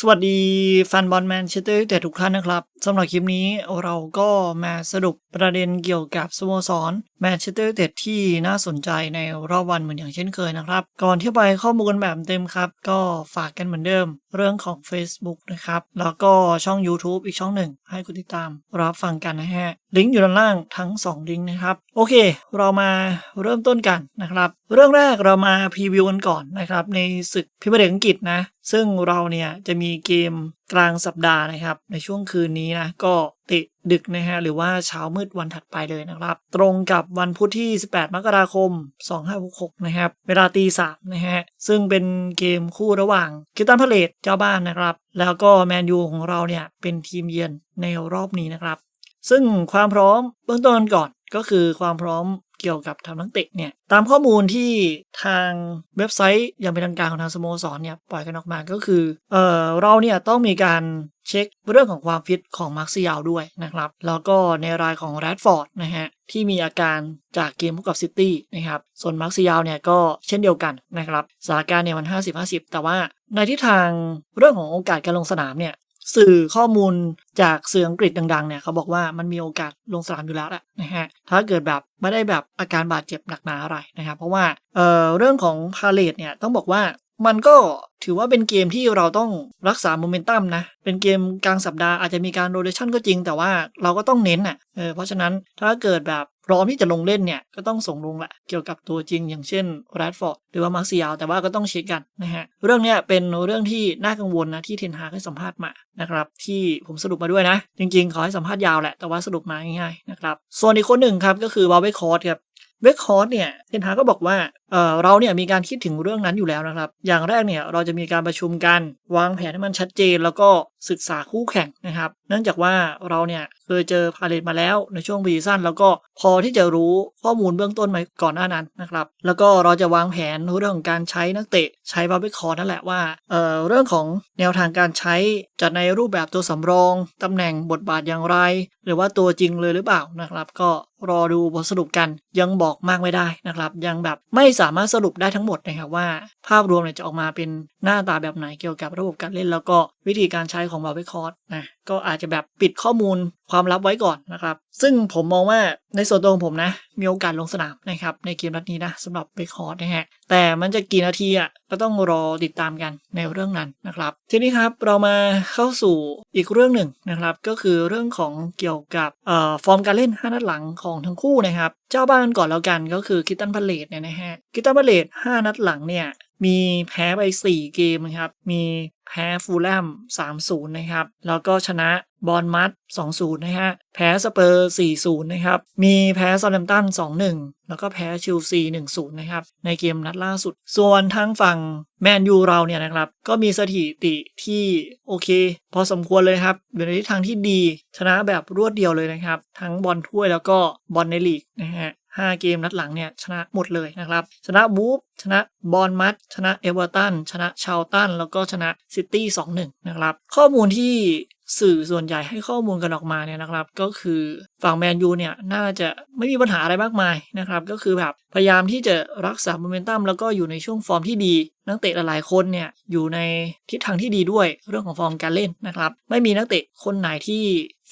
สวัสดีแฟนบอลแมนเชสเตอร์ยูไนเต็ดทุกท่านนะครับสำหรับคลิปนี้เราก็มาสรุปประเด็นเกี่ยวกับสโมสรแมนเชสเตอร์เต็ดที่น่าสนใจในรอบวันเหมือนอย่างเช่นเคยนะครับ ก่อนที่ไปข้อมูลกันแบบเต็มครับ ก็ฝากกันเหมือนเดิม เรื่องของ Facebook นะครับ แล้วก็ช่อง YouTube อีกช่องหนึ่ง ให้คุณติดตามรับฟังกันนะฮะ ลิงก์อยู่ด้านล่างทั้ง 2 ลิงก์นะครับ โอเค เรามาเริ่มต้นกันนะครับ เรื่องแรกเรามาพรีวิวกันก่อนนะครับ ในศึกพิมพ์เด็กอังกฤษนะ ซึ่งเราเนี่ยจะมีเกมกลางสัปดาห์นะครับ ในช่วงคืนนี้นะก็เตะดึกนะฮะหรือว่าเช้ามืดวันถัดไปเลยนะครับ ตรงกับวันพุธที่ 18 มกราคม 2566 นะครับ เวลาตีสามนะฮะซึ่งเป็นเกมคู่ระหว่างคิตันพาเลตเจ้าบ้านนะครับ แล้วก็แมนยูของเราเนี่ยเป็นทีมเยือนในรอบนี้นะครับ ซึ่งความพร้อมเบื้องต้นก่อนก็คือความพร้อมเกี่ยวกับทางนักเตะเนี่ยตามข้อมูลที่ทางเว็บไซต์อย่างเป็นทางการของทางสโมสรเนี่ยปล่อยกันออกมาก็คือเออเราเนี่ยต้องมีการเช็คเรื่องของความฟิตของมาร์คซิยาวด้วยนะครับ แล้วก็ในรายของแรดฟอร์ดนะฮะที่มีอาการจากเกมพบกับซิตี้นะครับส่วนมาร์คซิยาวเนี่ยก็เช่นเดียวกันนะครับสถานการณ์เนี่ยมัน 50-50 แต่ว่าในทิศทางเรื่องของโอกาสการลงสนามเนี่ย สื่อข้อมูลจากสื่ออังกฤษดังๆเนี่ยเขาบอกว่ามันมีโอกาสลงสนามอยู่แล้วแหละนะฮะถ้าเกิดแบบไม่ได้แบบอาการบาดเจ็บหนักหนาอะไรนะครับเพราะว่าเอ่อเรื่องของพาเลตเนี่ยต้องบอกว่ามันก็ถือว่าเป็นเกมที่เราต้องรักษาโมเมนตัมนะ เป็นเกมกลางสัปดาห์อาจจะมีการโรเ t ชั่นก็จริง แต่ว่าเราก็ต้องเน้นอะเออเพราะฉะนั้นถ้าเกิดแบบ พร้อมที่จะลงเล่นเนี่ยก็ต้องส่งลงแหละเกี่ยวกับตัวจริงอย่างเช่นแรดฟอร์ดหรือว่ามาร์ซิยลแต่ว่าก็ต้องเช็คกันนะฮะเรื่องเนี้ยเป็นเรื่องที่น่ากังวลนะที่เทนฮาให้สัมภาษณ์มานะครับที่ผมสรุปมาด้วยนะ จริงๆ ขอให้สัมภาษณ์ยาวแหละแต่ว่าสรุปมาง่ายๆนะครับส่วนอีกคนหนึ่งครับก็คือบาเวคอร์ดครับเวคคอร์สเนี่ยเทนฮาก็บอกว่าเออเราเนี่ยมีการคิดถึงเรื่องนั้นอยู่แล้วนะครับ อย่างแรกเนี่ยเราจะมีการประชุมกันวางแผนให้มันชัดเจน แล้วก็ศึกษาคู่แข่งนะครับ เนื่องจากว่าเราเนี่ยเคยเจอพาเลตมาแล้วในช่วงปีสั้น แล้วก็พอที่จะรู้ข้อมูลเบื้องต้นมาก่อนหน้านั้นนะครับ แล้วก็เราจะวางแผนเรื่องของการใช้นักเตะใช้บาร์เบคอร์นั่นแหละว่าเอ่อเรื่องของแนวทางการใช้จะในรูปแบบตัวสำรองตำแหน่งบทบาทอย่างไร หรือว่าตัวจริงเลยหรือเปล่านะครับ ก็รอดูบทสรุปกันยังบอกมากไม่ได้นะครับ ยังแบบไม่สาามารถสรุปได้ทั้งหมดนะครับว่า ภาพรวมเนี่ยจะออกมาเป็นหน้าตาแบบไหนเกี่ยวกับระบบการเล่น แล้วก็วิธีการใช้ของบาร์เวคอร์นะก็อาจจะแบบปิดข้อมูลความลับไว้ก่อนนะครับ ซึ่งผมมองว่าในส่วนตัวของผมนะ มีโอกาสลงสนามนะครับในเกมนัดนี้นะสำหรับเบคอร์นะฮะแต่มันจะกี่นาทีอะก็ต้องรอติดตามกันในเรื่องนั้นนะครับ ทีนี้ครับเรามาเข้าสู่อีกเรื่องหนึ่งนะครับ ก็คือเรื่องของเกี่ยวกับฟอร์มการเล่น5นัดหลังของทั้งคู่นะครับ เจ้าบ้านก่อนแล้วกันก็คือคิตตันพาเลตเนี่ยนะฮะคิตตันพาเลต5นัดหลังเนี่ยมีแพ้ไป 4 เกมนะครับ มีแพ้ฟูลแลม3-0 นะครับ แล้วก็ชนะ บอลมัด2-0 นะฮะ แพ้สเปอร์ 4-0 นะครับ มีแพ้ซาเลมตัน 2-1 แล้วก็แพ้ชิลซี 1-0 นะครับ ในเกมนัดล่าสุด ส่วนทางฝั่งแมนยูเราเนี่ยนะครับ ก็มีสถิติที่โอเค พอสมควรเลยครับอยู่ในทิศทางที่ดี ชนะแบบรวดเดียวเลยนะครับ ทั้งบอลถ้วยแล้วก็บอลในลีกนะฮะ5เกมนัดหลังเนี่ยชนะหมดเลยนะครับ ชนะบูฟชนะบอลมัดชนะเอเวอร์ตันชนะชาวตันแล้วก็ชนะซิตี้2-1 นะครับ ข้อมูลที่ สื่อส่วนใหญ่ให้ข้อมูลกันออกมาเนี่ยนะครับ ก็คือฝั่งแมนยูเนี่ยน่าจะไม่มีปัญหาอะไรมากมายนะครับ ก็คือแบบพยายามที่จะรักษาโมเมนตัมแล้วก็อยู่ในช่วงฟอร์มที่ดี นักเตะหลายๆคนเนี่ยอยู่ในทิศทางที่ดีด้วยเรื่องของฟอร์มการเล่นนะครับ ไม่มีนักเตะคนไหนที่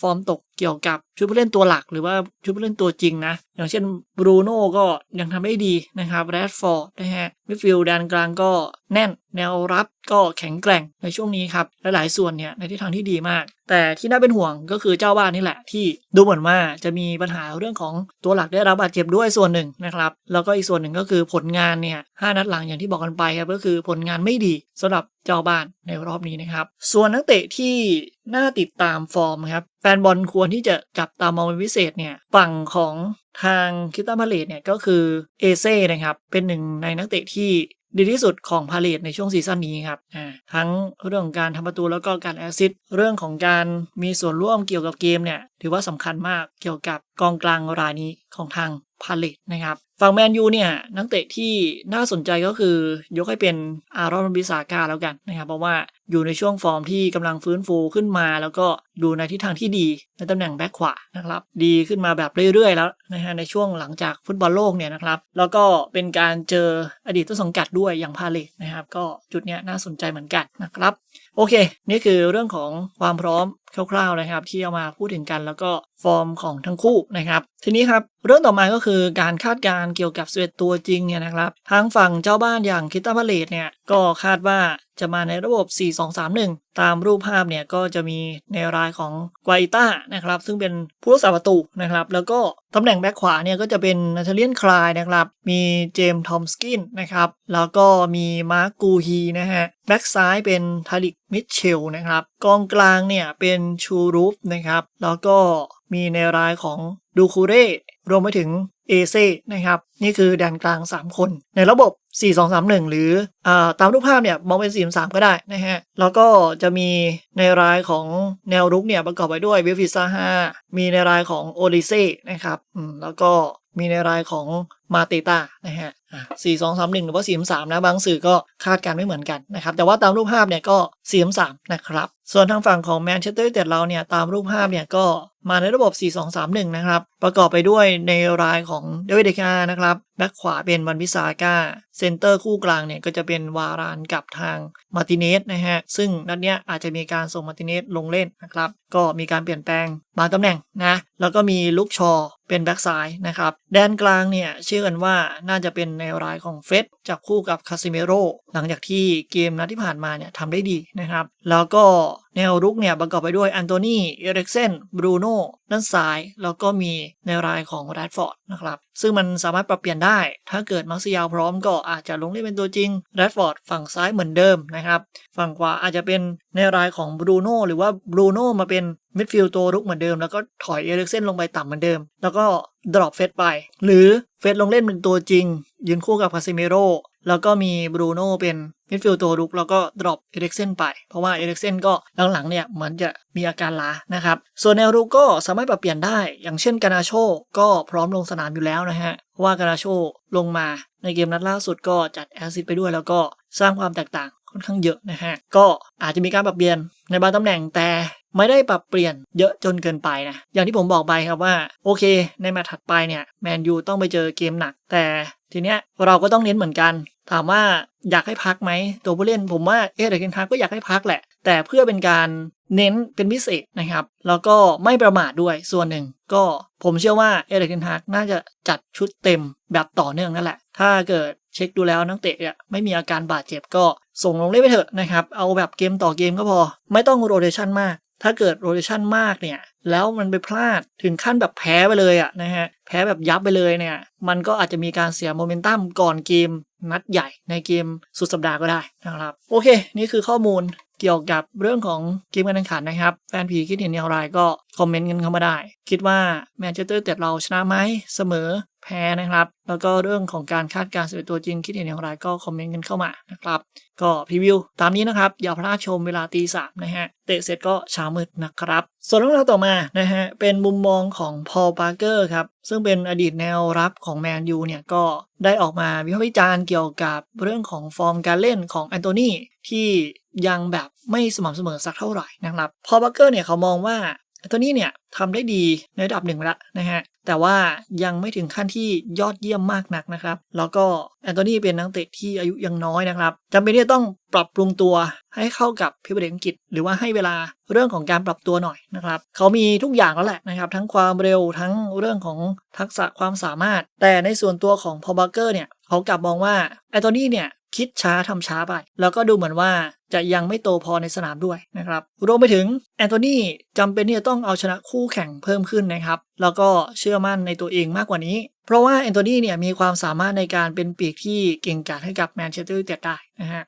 ฟอร์มตกเกี่ยวกับชุดผู้เล่นตัวหลัก หรือว่าชุดผู้เล่นตัวจริงนะ อย่างเช่นบรูโน่ก็ยังทำได้ดีนะครับแรดฟอร์ดนะฮะ มิดฟิลด์แดนกลางก็แน่นแนวรับก็แข็งแกร่งในช่วงนี้ครับหลายๆส่วนเนี่ยในทิศทางที่ดีมาก แต่ที่น่าเป็นห่วงก็คือเจ้าบ้านนี่แหละ ที่ดูเหมือนว่าจะมีปัญหาเรื่องของตัวหลักได้รับบาดเจ็บด้วยส่วนหนึ่งนะครับแล้วก็อีกส่วนหนึ่งก็คือผลงานเนี่ยห้านัดหลังอย่างที่บอกกันไปครับก็คือผลงานไม่ดีสำหรับ เจ้าบ้านในรอบนี้นะครับ ส่วนนักเตะที่น่าติดตามฟอร์มครับ แฟนบอลควรที่จะจับตามองเป็นพิเศษเนี่ยฝั่งของทางคิตตันพาเลตเนี่ยก็คือเอเซ่นะครับ เป็นหนึ่งในนักเตะที่ ดีที่สุดของพาเลตในช่วงซีซั่นนี้ครับทั้งเรื่องของการทำประตูแล้วก็การแอซิสเรื่องของการมีส่วนร่วมเกี่ยวกับเกมเนี่ยถือว่าสำคัญมากเกี่ยวกับกองกลางรายนี้ของทางพาเลตนะครับฝั่งแมนยูเนี่ยนักเตะที่น่าสนใจก็คือยกให้เป็นอารอนบิซาก้าแล้วกันนะครับเพราะว่า อยู่ในช่วงฟอร์มที่กำลังฟื้นฟูขึ้นมา แล้วก็ดูในทิศทางที่ดีในตำแหน่งแบ็คขวานะครับ ดีขึ้นมาแบบเรื่อยๆ แล้วนะฮะในช่วงหลังจากฟุตบอลโลกเนี่ยนะครับ แล้วก็เป็นการเจออดีตต้นสังกัดด้วยอย่างพาเลตนะครับ ก็จุดเนี้ยน่าสนใจเหมือนกันนะครับ โอเค นี่คือเรื่องของความพร้อม คร่าวๆนะครับที่เอามาพูดถึงกันแล้วก็ฟอร์มของทั้งคู่นะครับทีนี้ครับเรื่องต่อมาก็คือการคาดการเกี่ยวกับ11ตัวจริงเนี่ยนะครับทางฝั่งเจ้าบ้านอย่างคิตาพาเลตเนี่ยก็คาดว่าจะมาในระบบ 4-2-3-1 ตามรูปภาพเนี่ยก็จะมีในรายของไกวต้านะครับซึ่งเป็นผู้รักษาประตูนะครับแล้วก็ตำแหน่งแบ็คขวาเนี่ยก็จะเป็นนาธเลียนคลายนะครับมีเจมส์ทอมสกินนะครับแล้วก็มีมาร์กกูฮีนะฮะแบ็คซ้ายเป็นทาริกมิทเชลนะครับกองกลางเนี่ยเป็นชูรูฟนะครับ แล้วก็มีในรายของดูคูเร่รวมไปถึงเอเซนะครับ นี่คือแดนกลาง 3 คน ในระบบ 4-2-3-1 หรืออตามรูปภาพเนี่ยมองเป็น 4-3 ก็ได้นะฮะ แล้วก็จะมีในรายของแนวรุกเนี่ยประกอบไปด้วยวิลฟิซาฮามีในรายของโอลิเซ่นะครับแล้วก็มีในรายของ มาเตตานะฮะอะ4 2 3 1หนึ่งหรือว่า4 3นะ บางสื่อก็คาดการณ์ไม่เหมือนกันนะครับ แต่ว่าตามรูปภาพเนี่ยก็4 3นะครับ ส่วนทางฝั่งของแมนเชสเตอร์ยูไนเต็ดเราเนี่ยตามรูปภาพเนี่ยก็มาในระบบ 4 2 3 1 นะครับ ประกอบไปด้วยในรายของเดวิดเดกานะครับ แบ็คขวาเป็นวันวิสาก้า เซนเตอร์คู่กลางเนี่ยก็จะเป็นวารานกับทางมาร์ติเนสนะฮะ ซึ่งนัดเนี้ยอาจจะมีการส่งมาร์ติเนสลงเล่นนะครับ ก็มีการเปลี่ยนแปลงบางตำแหน่งนะ แล้วก็มีลุกชอเป็นแบ็กซ้ายนะครับ แดนกลางเนี่ยเชื่อกันว่าน่าจะเป็นในรายของเฟสจับคู่กับคาซิเมโรหลังจากที่เกมนัดที่ผ่านมาเนี่ยทำได้ดีนะครับ แล้วก็แนวรุกเนี่ยประกอบไปด้วยอันโตนีเอริกเซนบรูโน่ด้านซ้าย แล้วก็มีในรายของแรดฟอร์ดนะครับซึ่งมันสามารถปรับเปลี่ยนได้ ถ้าเกิดมาร์ซียลพร้อมก็อาจจะลงเล่นเป็นตัวจริงแรดฟอร์ดฝั่งซ้ายเหมือนเดิมนะครับ ฝั่งขวาอาจจะเป็นในรายของบรูโน่หรือว่าบรูโน่มาเป็นมิดฟิลด์ตัวรุกเหมือนเดิม แล้วก็ถอยเอริกเซนลงไปต่ำเหมือนเดิม แล้วก็ดรอปเฟสไป หรือเฟสลงเล่นเป็นตัวจริง ยืนคู่กับคาซิเมโร แล้วก็มีบรูโน่เป็นมิดฟิลด์ตัวรุก แล้วก็ดรอปเอริกเซนไป เพราะว่าเอริกเซนก็หลังๆเนี่ยเหมือนจะมีอาการล้านะครับ ส่วนแนวรุกก็สามารถปรับเปลี่ยนได้ อย่างเช่นกานาโชก็พร้อมลงสนามอยู่แล้วนะฮะ เพราะว่ากานาโชลงมาในเกมนัดล่าสุดก็จัดแอซิดไปด้วยแล้วก็สร้างความแตกต่างค่อนข้างเยอะนะฮะ ก็อาจจะมีการปรับเปลี่ยนในบางตำแหน่งแต่ไม่ได้ปรับเปลี่ยนเยอะจนเกินไปนะ อย่างที่ผมบอกไปครับว่า โอเค ในแมตช์ถัดไปเนี่ยแมนยูต้องไปเจอเกมหนัก แต่ทีเนี้ยเราก็ต้องเน้นเหมือนกัน ถามว่าอยากให้พักไหมตัวผู้เล่นผมว่าเอเดอร์เคนทาก็อยากให้พักแหละ แต่เพื่อเป็นการเน้นเป็นพิเศษนะครับ แล้วก็ไม่ประมาทด้วยส่วนหนึ่ง ก็ผมเชื่อว่าเอเดอร์เคนทาน่าจะจัดชุดเต็มแบบต่อเนื่องนั่นแหละ ถ้าเกิดเช็คดูแล้วนักเตะเนี่ยไม่มีอาการบาดเจ็บก็ส่งลงเล่นไปเถอะนะครับ เอาแบบเกมต่อเกมก็พอ ไม่ต้องโรเ t ชันมาก ถ้าเกิดโรเ t ชันมากเนี่ย แล้วมันไปพลาดถึงขั้นแบบแพ้ไปเลยอะนะฮะแพ้แบบยับไปเลยเนี่ย มันก็อาจจะมีการเสียโมเมนตัมก่อนเกมนัดใหญ่ในเกมสุดสัปดาห์ก็ได้นะครับ โอเค นี่คือข้อมูลเกี่ยวกับเรื่องของเกมการแข่งขันนะครับ แฟนผีคิดเห็นอย่างไรก็คอมเมนต์กันเข้ามาได้ คิดว่าแมนเชสเตอร์เต็ดเราชนะไหมเสมอ แพ้นะครับ แล้วก็เรื่องของการคาดการณ์11ตัวจริงคิดเห็นอย่างไรก็คอมเมนต์กันเข้ามานะครับ ก็พรีวิวตามนี้นะครับ อย่าพลาดชมเวลาตีสามนะฮะ เตะเสร็จก็เช้ามืดนะครับ ส่วนเรื่องราวต่อมานะฮะ เป็นมุมมองของพอลปาร์เกอร์ครับ ซึ่งเป็นอดีตแนวรับของแมนยูเนี่ยก็ได้ออกมาวิพากษ์วิจารณ์เกี่ยวกับเรื่องของฟอร์มการเล่นของแอนโทนีที่ยังแบบไม่สม่ำเสมอสักเท่าไหร่นะครับ พอลปาร์เกอร์เนี่ยเขามองว่าแอนโทนีเนี่ยทำได้ดีในระดับหนึ่งแล้วนะฮะ แต่ว่ายังไม่ถึงขั้นที่ยอดเยี่ยมมากนักนะครับ แล้วก็แอนโทนีเป็นนักเตะที่อายุยังน้อยนะครับจำเป็นที่จะต้องปรับปรุงตัวให้เข้ากับพิมพ์เดอังกฤษ หรือว่าให้เวลาเรื่องของการปรับตัวหน่อยนะครับ เขามีทุกอย่างแล้วแหละนะครับ ทั้งความเร็วทั้งเรื่องของทักษะความสามารถ แต่ในส่วนตัวของพอลบาร์เกอร์เนี่ย เขากลับมองว่าแอนโทนีเนี่ยคิดช้าทำช้าไป แล้วก็ดูเหมือนว่า จะยังไม่โตพอในสนามด้วยนะครับรวมไปถึงแอนโทนีจำเป็นที่จะต้องเอาชนะคู่แข่งเพิ่มขึ้นนะครับ แล้วก็เชื่อมั่นในตัวเองมากกว่านี้ เพราะว่าแอนโทนีเนี่ยมีความสามารถในการเป็นปีกที่เก่งกาจให้กับแมนเชสเตอร์ยูไนเต็ดได้นะฮะ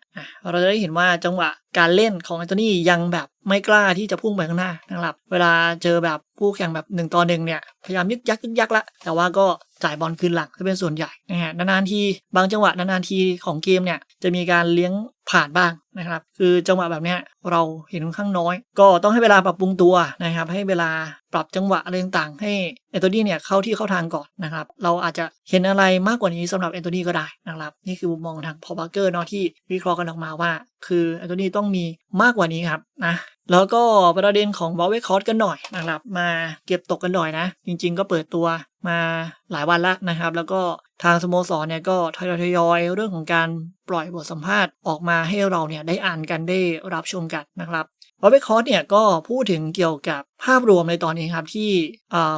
เราจะได้เห็นว่าจังหวะการเล่นของแอนโทนียังแบบไม่กล้าที่จะพุ่งไปข้างหน้านะครับ เวลาเจอแบบคู่แข่งแบบหนึ่งต่อหนึ่งเนี่ยพยายามยึกยักยึกยักละแต่ว่าก็ จ่ายบอลคืนหลังจะเป็นส่วนใหญ่นะฮะนานๆทีบางจังหวะนานๆทีของเกมเนี่ยจะมีการเลี้ยงผ่านบ้างนะครับ คือจังหวะแบบเนี้ยเราเห็นค่อนข้างน้อย ก็ต้องให้เวลาปรับปรุงตัวนะครับ ให้เวลาปรับจังหวะอะไรต่างๆ ให้แอนโทนีเนี่ยเข้าที่เข้าทางก่อนนะครับ เราอาจจะเห็นอะไรมากกว่านี้สำหรับแอนโทนีก็ได้นะครับ นี่คือมุมมองทางพอบาร์เกอร์เนาะที่วิเคราะห์กันออกมาว่า คือแอนโทนีต้องมีมากกว่านี้ครับนะ แล้วก็ประเด็นของบอลเวคอร์กันหน่อยนะครับมาเก็บตกกันหน่อยนะ จริง ๆ ก็เปิดตัวมาหลายวันแล้วนะครับ แล้วก็ทางสโมสรเนี่ยก็ทยอยๆเรื่องของการปล่อยบทสัมภาษณ์ออกมาให้เราเนี่ยได้อ่านกันได้รับชมกันนะครับบอลเวคอร์เนี่ยก็พูดถึงเกี่ยวกับภาพรวมในตอนนี้ครับที่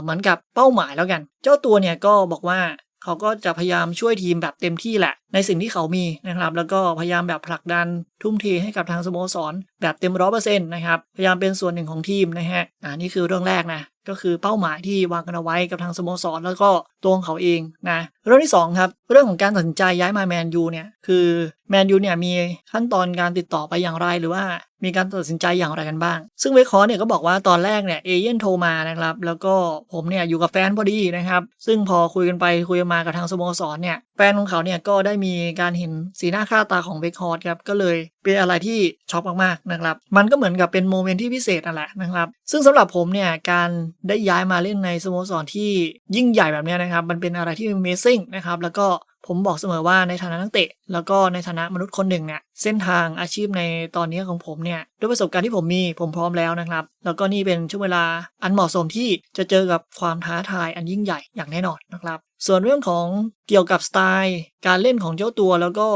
เหมือนกับเป้าหมายแล้วกัน เจ้าตัวเนี่ยก็บอกว่าเขาก็จะพยายามช่วยทีมแบบเต็มที่แหละในสิ่งที่เขามีนะครับ แล้วก็พยายามแบบผลักดันทุ่มเทให้กับทางสโมสร แบบเต็มร้อยเปอร์เซ็นต์นะครับ พยายามเป็นส่วนหนึ่งของทีมนะฮะอ่านี่คือเรื่องแรกนะ ก็คือเป้าหมายที่วางกันเอาไว้กับทางสโมสร แล้วก็ตัวของเขาเองนะเรื่องที่สองครับเรื่องของการตัดสินใจย้ายมาแมนยูเนี่ยคือแมนยูเนี่ยมีขั้นตอนการติดต่อไปอย่างไรหรือว่ามีการตัดสินใจอย่างไรกันบ้าง ซึ่งเวคอเนี่ยก็บอกว่าตอนแรกเนี่ยเอเย่นโทรมานะครับ แล้วก็ผมเนี่ยอยู่กับแฟนพอดีนะครับ ซึ่งพอคุยกันไปคุยมากับทางสโมสรเนี่ย แฟนของเขาเนี่ยก็ได้มีการเห็นสีหน้าค่าตาของเบคฮอร์ครับก็เลยเป็นอะไรที่ช็อกมากๆนะครับมันก็เหมือนกับเป็นโมเมนต์ที่พิเศษนั่นแหละนะครับซึ่งสำหรับผมเนี่ยการได้ย้ายมาเล่นในสโมสรที่ยิ่งใหญ่แบบนี้นะครับมันเป็นอะไรที่ Amazing นะครับแล้วก็ ผมบอกเสมอว่าในฐานะนักเตะ แล้วก็ในฐานะมนุษย์คนหนึ่งเนี่ยเส้นทางอาชีพในตอนนี้ของผมเนี่ยด้วยประสบการณ์ที่ผมมีผมพร้อมแล้วนะครับ แล้วก็นี่เป็นช่วงเวลาอันเหมาะสมที่จะเจอกับความท้าทายอันยิ่งใหญ่อย่างแน่นอนนะครับ ส่วนเรื่องของเกี่ยวกับสไตล์ การเล่นของเจ้าตัวแล้วก็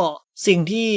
สิ่งที่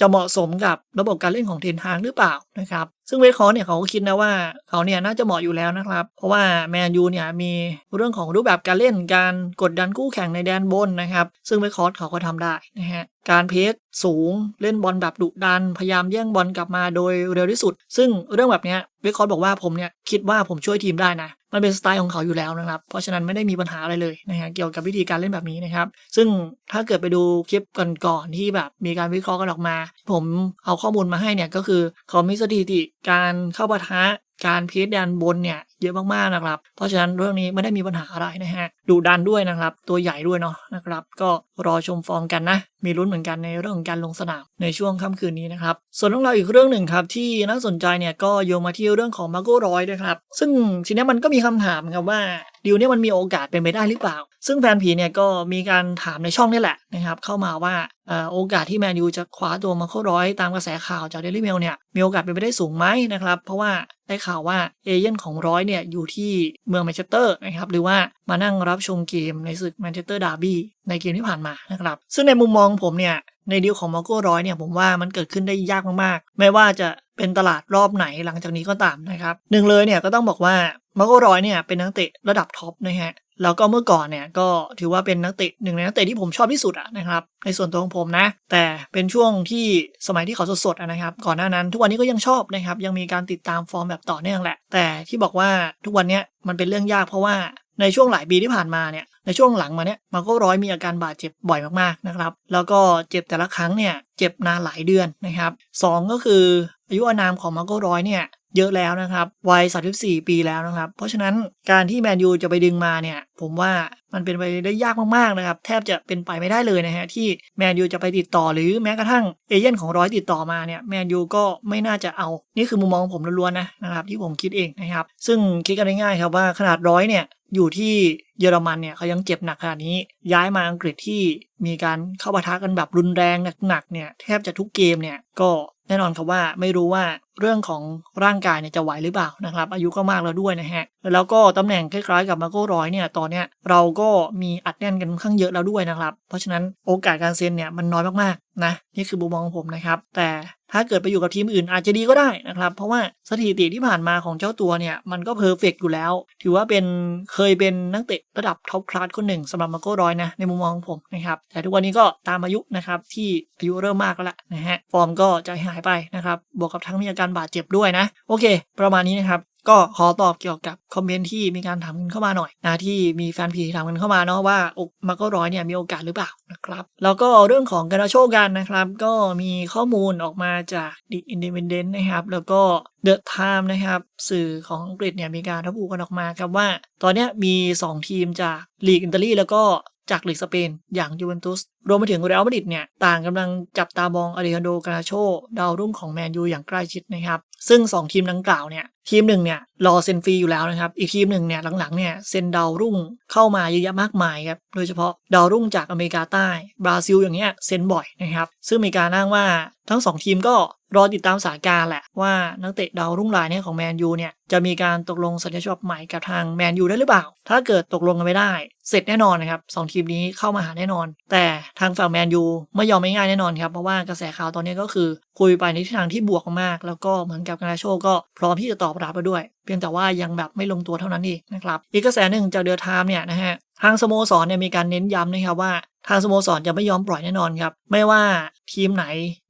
จะเหมาะสมกับระบบการเล่นของเทนฮางหรือเปล่านะครับซึ่งเวทคอร์เนี่ยเขาก็คิดนะว่าเขาเนี่ยน่าจะเหมาะอยู่แล้วนะครับ เพราะว่าแมนยูเนี่ยมีเรื่องของรูปแบบการเล่นการกดดันคู่แข่งในแดนบนนะครับ ซึ่งเวทคอร์เขาก็ทำได้นะฮะการเพสสูงเล่นบอลแบบดุดัน พยายามแย่งบอลกลับมาโดยเร็วที่สุด ซึ่งเรื่องแบบเนี้ยเวทคอร์บอกว่าผมเนี่ยคิดว่าผมช่วยทีมได้นะ มันเป็นสไตล์ของเขาอยู่แล้วนะครับ เพราะฉะนั้นไม่ได้มีปัญหาอะไรเลยนะฮะเกี่ยวกับวิธีการเล่นแบบนี้นะครับ ซึ่งถ้าเกิดไปดูคลิปก่อนๆที่แบบมีการวิเคราะห์กันออกมา ผมเอาข้อมูลมาให้เนี่ยก็คือเขามีสถิติการเข้าปะทะการเพสแดนบนเนี่ยเยอะมากๆนะครับ เพราะฉะนั้นเรื่องนี้ไม่ได้มีปัญหาอะไรนะฮะดุดันด้วยนะครับ ตัวใหญ่ด้วยเนาะนะครับ ก็รอชมฟอร์มกันนะมีลุ้นเหมือนกันในเรื่องของการลงสนามในช่วงค่ำคืนนี้นะครับ ส่วนเรื่องราวอีกเรื่องหนึ่งครับที่น่าสนใจเนี่ยก็โยงมาที่เรื่องของมาโก้รอยด้วยครับซึ่งทีนี้มันก็มีคำถามครับว่าดีลเนี่ยมันมีโอกาสเป็นไปได้หรือเปล่า ซึ่งแฟนผีเนี่ยก็มีการถามในช่องนี่แหละนะครับเข้ามาว่าอ่อโอกาสที่แมนยูจะคว้าตัวมาโก้รอยตามกระแสข่าวจากเดลิเมลเนี่ยมีโอกาสเป็นไปได้สูงไหมนะครับเพราะว่าได้ข่าวว่าเอเย่นของร้อยเนี่ยอยู่ที่เมืองแมนเชสเตอร์นะครับหรือว่า มานั่งรับชมเกมในศึกแมนเชสเตอร์ดาร์บี้ในเกมที่ผ่านมานะครับ ซึ่งในมุมมองผมเนี่ยในดีลของมาโก้ร้อยเนี่ยผมว่ามันเกิดขึ้นได้ยากมากๆ ไม่ว่าจะเป็นตลาดรอบไหนหลังจากนี้ก็ตามนะครับหนึ่งเลยเนี่ยก็ต้องบอกว่ามาโก้ร้อยเนี่ยเป็นนักเตะระดับท็อปนะฮะ แล้วก็เมื่อก่อนเนี่ยก็ถือว่าเป็นนักเตะหนึ่งในนักเตะที่ผมชอบที่สุดอะนะครับในส่วนตัวของผมนะ แต่เป็นช่วงที่สมัยที่เขาสดๆอะนะครับ ก่อนหน้านั้นทุกวันนี้ก็ยังชอบนะครับยังมีการติดตามฟอร์มแบบต่อเนื่องแหละ แต่ที่บอกว่าทุกวันนี้มันเป็นเรื่องยากเพราะว่าในช่วงหลายปีที่ผ่านมาเนี่ยในช่วงหลังมาเนี่ยมาโก้ร้อยมีอาการบาดเจ็บบ่อยมากๆนะครับ แล้วก็เจ็บแต่ละครั้งเนี่ยเจ็บนานหลายเดือนนะครับสองก็คืออายุอานามของมาโก้ร้อยเนี่ย เยอะแล้วนะครับวัย 34 ปีแล้วนะครับ เพราะฉะนั้นการที่แมนยูจะไปดึงมาเนี่ย ผมว่ามันเป็นไปได้ยากมากๆนะครับ แทบจะเป็นไปไม่ได้เลยนะฮะที่แมนยูจะไปติดต่อหรือแม้กระทั่งเอเย่นของร้อยติดต่อมาเนี่ยแมนยูก็ไม่น่าจะเอา นี่คือมุมมองของผมล้วนๆนะนะครับที่ผมคิดเองนะครับ ซึ่งคิดกันง่ายๆครับว่าขนาดร้อยเนี่ย อยู่ที่เยอรมันเนี่ยเขายังเจ็บหนักขนาดนี้ ย้ายมาอังกฤษที่มีการเข้าปะทะกันแบบรุนแรงหนักๆเนี่ยแทบจะทุกเกมเนี่ยก็แน่นอนครับว่าไม่รู้ว่าเรื่องของร่างกายเนี่ยจะไหวหรือเปล่านะครับ อายุก็มากแล้วด้วยนะฮะ แล้วก็ตำแหน่งคล้ายๆกับมาโก้ร้อยเนี่ยตอนเนี้ยเราก็มีอัดแน่นกันค่อนข้างเยอะแล้วด้วยนะครับ เพราะฉะนั้นโอกาสการเซ็นเนี่ยมันน้อยมากๆนะนี่คือมุมมองของผมนะครับ แต่ ถ้าเกิดไปอยู่กับทีมอื่นอาจจะดีก็ได้นะครับ เพราะว่าสถิติที่ผ่านมาของเจ้าตัวเนี่ยมันก็เพอร์เฟกอยู่แล้ว ถือว่าเป็นเคยเป็นนักเตะระดับท็อปคลาสคนหนึ่งสำหรับมาโก้ร้อยนะในมุมมองของผมนะครับแต่ทุกวันนี้ก็ตามอายุนะครับที่อายุเริ่มมากแล้วนะฮะฟอร์มก็จะหายไปนะครับบวกกับทั้งมีอาการบาดเจ็บด้วยนะ โอเค ประมาณนี้นะครับ ก็ขอตอบเกี่ยวกับคอมเมนต์ที่มีการถามกันเข้ามาหน่อยนะที่มีแฟนพีถามกันเข้ามาเนาะว่าอกมาโก้ร้อยเนี่ยมีโอกาสหรือเปล่านะครับ แล้วก็เรื่องของการโชคกันนะครับ ก็มีข้อมูลออกมาจาก The Independent นะครับ แล้วก็ The Time นะครับ สื่อของอังกฤษเนี่ยมีการระบุกันออกมาครับว่า ตอนนี้มี 2 ทีมจากลีกอิตาลีแล้วก็จากลีกสเปนอย่างยูเวนตุส รวมไปถึงเรอัลมาดริดเนี่ยต่างกำลังจับตามองอเลฮันโดกานาโชดาวรุ่งของแมนยูอย่างใกล้ชิดนะครับ ซึ่ง 2 ทีมดังกล่าวเนี่ยทีมหนึ่งเนี่ยรอเซ็นฟรีอยู่แล้วนะครับ อีกทีมหนึ่งเนี่ยหลังๆเนี่ยเซ็นดาวรุ่งเข้ามาเยอะแยะมากมายครับโดยเฉพาะดาวรุ่งจากอเมริกาใต้ บราซิลอย่างเงี้ยเซ็นบ่อยนะครับซึ่งมีการอ้างว่าทั้ง 2 ทีมก็รอติดตามสถานการณ์แหละว่านักเตะดาวรุ่งรายเนี่ยของแมนยูเนี่ยจะมีการตกลงสัญญาฉบับใหม่กับทางแมนยูได้หรือเปล่า ถ้าเกิดตกลงกันไม่ได้ เสร็จแน่นอนนะครับสองทีมนี้เข้ามาหาแน่นอน แต่ทางฝั่งแมนยูไม่ยอมไม่ง่ายแน่นอนครับ เพราะว่ากระแสข่าวตอนนี้ก็คือ คุยไปในทิศทางที่บวกมาก แล้วก็เหมือนกับกานาโชก็พร้อมที่จะตอบรับมาด้วย เพียงแต่ว่ายังแบบไม่ลงตัวเท่านั้นเองนะครับอีกกระแสหนึ่งจากเดือดไทม์เนี่ยนะฮะทางสโมสรเนี่ยมีการเน้นย้ำนะครับว่าทางสโมสรจะไม่ยอมปล่อยแน่นอนครับ ไม่ว่าทีมไหน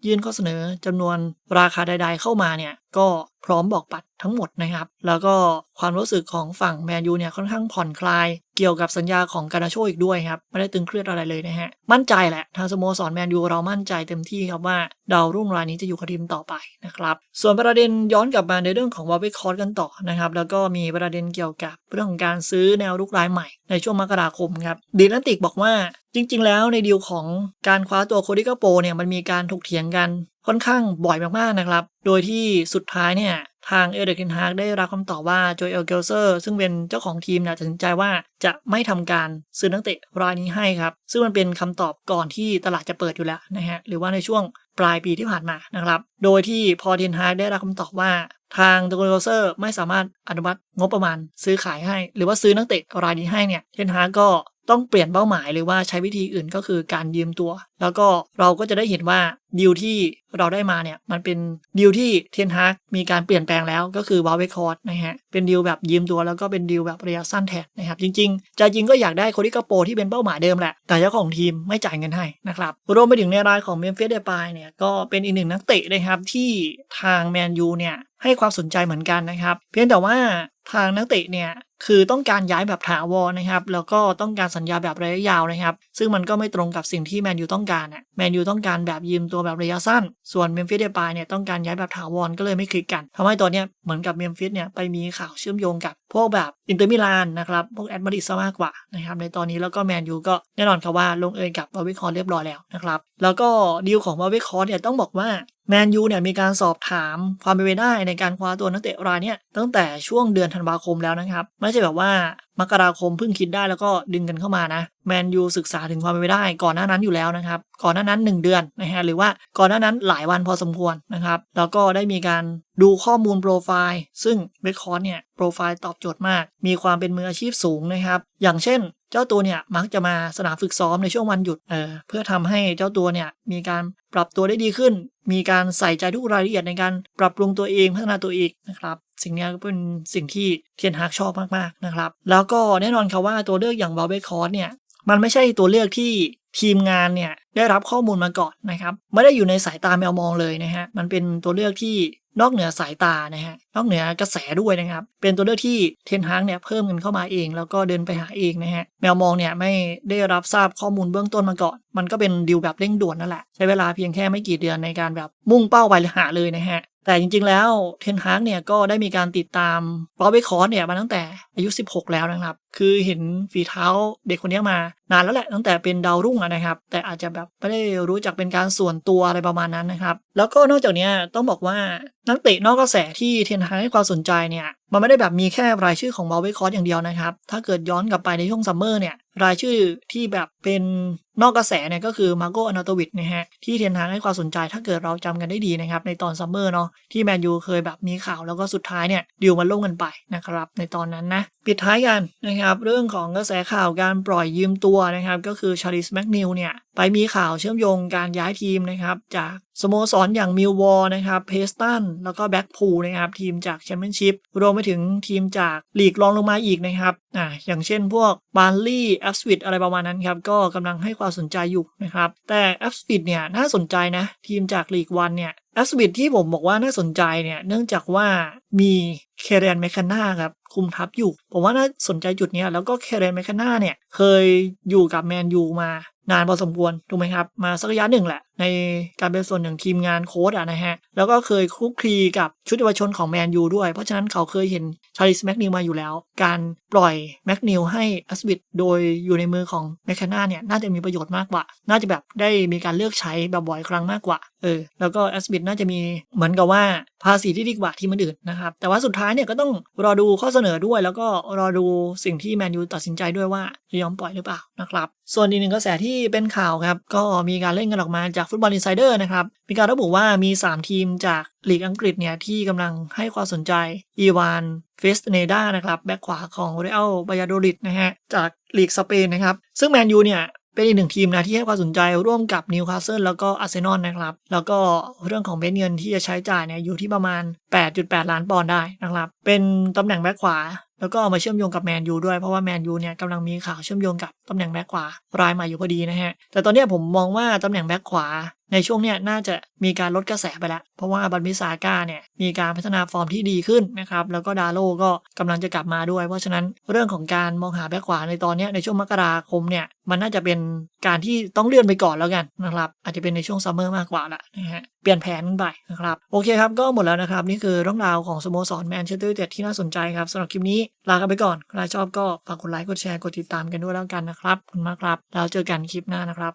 ยื่นข้อเสนอจำนวนราคาใด ๆ เข้ามาเนี่ยก็พร้อมบอกปัดทั้งหมดนะครับ แล้วก็ความรู้สึกของฝั่งแมนยูเนี่ยค่อนข้างผ่อนคลาย เกี่ยวกับสัญญาของการนาโชอีกด้วยครับ ไม่ได้ตึงเครียดอะไรเลยนะฮะ มั่นใจแหละ ทางสโมสรแมนยูเรามั่นใจเต็มที่ครับว่าดาวรุ่งรายนี้จะอยู่กับทีมต่อไปนะครับ ส่วนประเด็นย้อนกลับมาในเรื่องของวอลเวคอร์กันต่อนะครับ แล้วก็มีประเด็นเกี่ยวกับเรื่องของการซื้อแนวรุกรายใหม่ในช่วงมกราคมครับดีนันติกบอกว่าจริง ๆ แล้วในดีลของการคว้าตัวโคดิกาโปเนี่ยมันมีการถกเถียงกันค่อนข้างบ่อยมากๆนะครับ โดยที่สุดท้ายเนี่ย ทางเอเดกินฮาร์กได้รับคำตอบว่าโจเอลเกลเซอร์ซึ่งเป็นเจ้าของทีมเนี่ยตัดสินใจว่าจะไม่ทำการซื้อนักเตะรายนี้ให้ครับ ซึ่งมันเป็นคำตอบก่อนที่ตลาดจะเปิดอยู่แล้วนะฮะหรือว่าในช่วงปลายปีที่ผ่านมานะครับ โดยที่พอเทนฮาร์กได้รับคำตอบว่า ทางโจเอลเกลเซอร์ไม่สามารถอนุมัติงบประมาณซื้อขายให้ หรือว่าซื้อนักเตะรายนี้ให้เนี่ยเทนฮาร์กก็ ต้องเปลี่ยนเป้าหมายหรือว่าใช้วิธีอื่นก็คือการยืมตัว แล้วก็เราก็จะได้เห็นว่าดีลที่เราได้มาเนี่ยมันเป็นดีลที่เทนฮากมีการเปลี่ยนแปลงแล้วก็คือวาเวคอร์ดนะฮะเป็นดีลแบบยืมตัวแล้วก็เป็นดีลแบบระยะสั้นแทนนะครับจริงๆใจจริงก็อยากได้โคดิกาโปที่เป็นเป้าหมายเดิมแหละ แต่เจ้าของทีมไม่จ่ายเงินให้นะครับรวมไปถึงในรายของเมมเฟสเดปายเนี่ยก็เป็นอีกหนึ่งนักเตะนะครับที่ทางแมนยูเนี่ยให้ความสนใจเหมือนกันนะครับ เพียงแต่ว่าทางนักเตะเนี่ย คือต้องการย้ายแบบถาวรนะครับ แล้วก็ต้องการสัญญาแบบระยะยาวนะครับ ซึ่งมันก็ไม่ตรงกับสิ่งที่แมนยูต้องการอะแมนยูต้องการแบบยืมตัวแบบระยะสั้น ส่วนเมมฟิสเดปายเนี่ยต้องการย้ายแบบถาวรก็เลยไม่คลิกกันทำให้ตอนเนี้ยเหมือนกับเมมฟิสเนี่ยไปมีข่าวเชื่อมโยงกับ พวกแบบอินเตอร์มิลานนะครับ พวกแอตมาริดซะมากกว่านะครับในตอนนี้แล้วก็แมนยูก็แน่นอนครับว่าลงเอยกับบาวิคอนเรียบร้อยแล้วนะครับแล้วก็ดีลของบาวิคอนเนี่ยต้องบอกว่า แมนยูเนี่ยมีการสอบถามความเป็นไปได้ในการคว้าตัวนักเตะรายเนี่ยตั้งแต่ช่วงเดือนธันวาคมแล้วนะครับ ไม่ใช่แบบว่า มกราคมเพิ่งคิดได้แล้วก็ดึงกันเข้ามานะแมนยูศึกษาถึงความเป็นไปได้ก่อนหน้านั้นอยู่แล้วนะครับ ก่อนหน้านั้น 1 เดือนนะฮะหรือว่าก่อนหน้านั้นหลายวันพอสมควรนะครับแล้วก็ได้มีการดูข้อมูลโปรไฟล์ซึ่งเบคคอนเนี่ยโปรไฟล์ตอบโจทย์มาก มีความเป็นมืออาชีพสูงนะครับ อย่างเช่นเจ้าตัวเนี่ยมักจะมาสนามฝึกซ้อมในช่วงวันหยุดเออเพื่อทำให้เจ้าตัวเนี่ยมีการปรับตัวได้ดีขึ้น มีการใส่ใจทุกรายละเอียดในการปรับปรุงตัวเองพัฒนาตัวเองนะครับ สิ่งนี้ก็เป็นสิ่งที่เทียนฮากชอบมากๆนะครับ แล้วก็แน่นอนครับว่าตัวเลือกอย่างบาเบคอร์เนี่ยมันไม่ใช่ตัวเลือกที่ทีมงานเนี่ยได้รับข้อมูลมาก่อนนะครับไม่ได้อยู่ในสายตาแมวมองเลยนะฮะมันเป็นตัวเลือกที่นอกเหนือสายตานะฮะนอกเหนือกระแสด้วยนะครับ เป็นตัวเลือกที่เทนฮางเนี่ยเพิ่มเงินเข้ามาเอง แล้วก็เดินไปหาเองนะฮะแมวมองเนี่ยไม่ได้รับทราบข้อมูลเบื้องต้นมาก่อน มันก็เป็นดิวแบบเร่งด่วนนั่นแหละ ใช้เวลาเพียงแค่ไม่กี่เดือนในการแบบมุ่งเป้าไปหาเลยนะฮะ แต่จริงๆแล้วเทนฮากเนี่ยก็ได้มีการติดตามบอเบคอร์เนี่ยมาตั้งแต่ อายุ 16 แล้วนะครับ คือเห็นฝีเท้าเด็กคนนี้มานานแล้วแหละตั้งแต่เป็นดาวรุ่งนะครับ แต่อาจจะแบบไม่ได้รู้จักเป็นการส่วนตัวอะไรประมาณนั้นนะครับ แล้วก็นอกจากนี้ต้องบอกว่านักเตะนอกกระแสที่เทนฮากให้ความสนใจเนี่ยมันไม่ได้แบบมีแค่รายชื่อของบอลเวคอร์อย่างเดียวนะครับ ถ้าเกิดย้อนกลับไปในช่วงซัมเมอร์เนี่ยรายชื่อที่แบบเป็นนอกกระแสเนี่ยก็คือมาโกอนาโตวิดนะฮะที่เทนฮางให้ความสนใจถ้าเกิดเราจำกันได้ดีนะครับในตอนซัมเมอร์เนาะที่แมนยูเคยแบบมีข่าวแล้วก็สุดท้ายเนี่ยดิวมันล่มกันไปนะครับในตอนนั้นนะปิดท้ายกันนะครับเรื่องของกระแสข่าวการปล่อยยืมตัวนะครับก็คือชาริสแมกนิลเนี่ยไปมีข่าวเชื่อมโยงการย้ายทีมนะครับจากสโมสรอย่างมิลวอร์นะครับเพสตันแล้วก็แบ็กพูลนะครับทีมจากแชมเปี้ยนชิพรวมไปถึงทีมจากลีกรองลงมาอีกนะครับอ่าอย่างเช่นพวกบาร์ลี่แอฟสวิดอะไรประมาณนั้นครับก็กำลังให้ความสนใจอยู่นะครับแต่แอฟสวิดเนี่ยน่าสนใจนะทีมจากลีกวันเนี่ยแอฟสวิดที่ผมบอกว่าน่าสนใจเนี่ย เนื่องจากว่ามีเคเรนแมคคาน่าครับ คุมทัพอยู่ ผมว่าน่าสนใจจุดนี้แล้วก็เคเรนแมคคาน่าเนี่ย เคยอยู่กับแมนยูมานานพอสมควรถูกไหมครับ มาสักระยะหนึ่งแหละ ในการเป็นส่วนหนึ่งทีมงานโค้ดอะนะฮะ แล้วก็เคยคลุกคลีกับชุดเยาวชนของแมนยูด้วย เพราะฉะนั้นเขาเคยเห็นชาลิสแม็กนิลมาอยู่แล้ว การปล่อยแม็กนิลให้อัสบิดโดยอยู่ในมือของแมคคาน่าเนี่ย น่าจะมีประโยชน์มากกว่า น่าจะแบบได้มีการเลือกใช้แบบบ่อยครั้งมากกว่า เออ แล้วก็อัสบิดน่าจะมีเหมือนกับว่าภาษีที่ดีกว่าทีมอื่นนะครับ แต่ว่าสุดท้ายเนี่ยก็ต้องรอดูข้อเสนอด้วย แล้วก็รอดูสิ่งที่แมนยูตัดสินใจด้วยว่าจะยอมปล่อยหรือเปล่านะครับ ส่วนอีกหนึ่งกระแสที่เป็นข่าวครับ ก็มีการเล่นกันออกมาจากฟุตบอลอินไซเดอร์นะครับ มีการระบุว่ามี 3 ทีมจากลีกอังกฤษเนี่ยที่กำลังให้ความสนใจ อีวานเฟสเนดานะครับ แบ็กขวาของเรอัลบายาโดริดนะฮะ จากลีกสเปนนะครับ ซึ่งแมนยูเนี่ย เป็นอีกหนึ่งทีมนะที่ให้ความสนใจร่วมกับนิวคาสเซิลแล้วก็อาร์เซนอลนะครับ แล้วก็เรื่องของเม็ดเงินที่จะใช้จ่ายเนี่ยอยู่ที่ประมาณ 8.8 ล้านปอนด์ได้นะครับ เป็นตำแหน่งแบ็คขวา แล้วก็เอามาเชื่อมโยงกับแมนยูด้วยเพราะว่าแมนยูเนี่ยกำลังมีข่าวเชื่อมโยงกับตำแหน่งแบ็คขวารายใหม่อยู่พอดีนะฮะแต่ตอนนี้ผมมองว่าตำแหน่งแบ็คขวา ในช่วงเนี้ยน่าจะมีการลดกระแสไปแล้ว เพราะว่าบันมิซาก้าเนี่ยมีการพัฒนาฟอร์มที่ดีขึ้นนะครับ แล้วก็ดาโลก็กำลังจะกลับมาด้วย เพราะฉะนั้นเรื่องของการมองหาแบ็คขวาในตอนนี้ในช่วงมกราคมเนี่ยมันน่าจะเป็นการที่ต้องเลื่อนไปก่อนแล้วกันนะครับ อาจจะเป็นในช่วงซัมเมอร์มากกว่าละนะฮะเปลี่ยนแผนกันไปนะครับโอเคครับก็หมดแล้วนะครับ นี่คือเรื่องราวของสโมสรแมนเชสเตอร์ยูไนเต็ดที่น่าสนใจครับสำหรับคลิปนี้ลากันไปก่อนใครชอบก็ฝากกดไลค์กดแชร์กดติดตามกันด้วยแล้วกันนะครับขอบคุณมากครับแล้วเจอกันคลิปหน้านะครับ